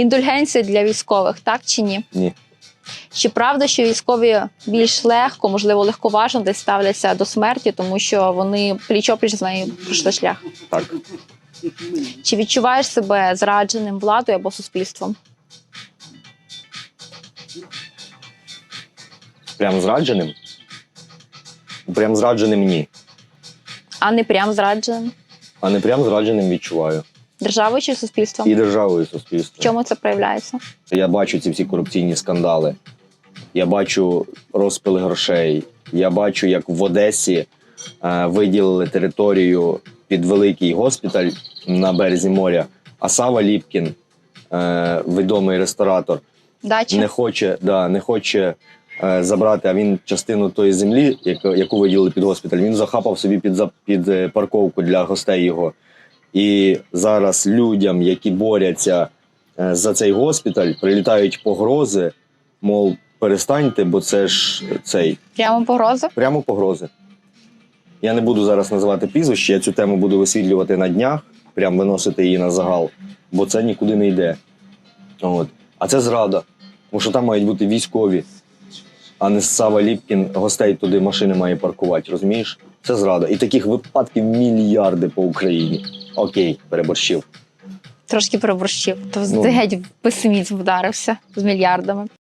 Індульгенція для військових, так чи ні? Ні. Чи правда, що військові більш легко, можливо, легковажно десь ставляться до смерті, тому що вони пліч-опліч з нею пройшли шлях? Так. Чи відчуваєш себе зрадженим владою або суспільством? Прям зрадженим? Прям зрадженим ні. А не прям зрадженим? А не прям зрадженим відчуваю. Державою чи суспільством? І державою і В чому це проявляється? Я бачу ці всі корупційні скандали. Я бачу розпили грошей. Я бачу, як в Одесі е, виділили територію під великий госпіталь на березі моря. А Сава Ліпкін, е, відомий ресторатор, Дача? не хоче, да, не хоче е, забрати, а він частину тої землі, яку, яку виділили під госпіталь, він захапав собі під, під е, парковку для гостей його. І зараз людям, які борються е, за цей госпіталь, прилітають погрози, мов перестаньте, бо це ж цей Прямо погроза? прямо погрози. Я не буду зараз називати прізвище, я цю тему буду висвітлювати на днях, прям виносити її на загал, бо це нікуди не йде. От. А це зрада. Тому що там мають бути військові, а не Сава Ліпкін гостей туди машини має паркувати, розумієш? Це зрада. І таких випадків мільярди по Україні. Окей, переборщив. Трошки переборщив. То Ну. геть в песимізм вдарився з мільярдами.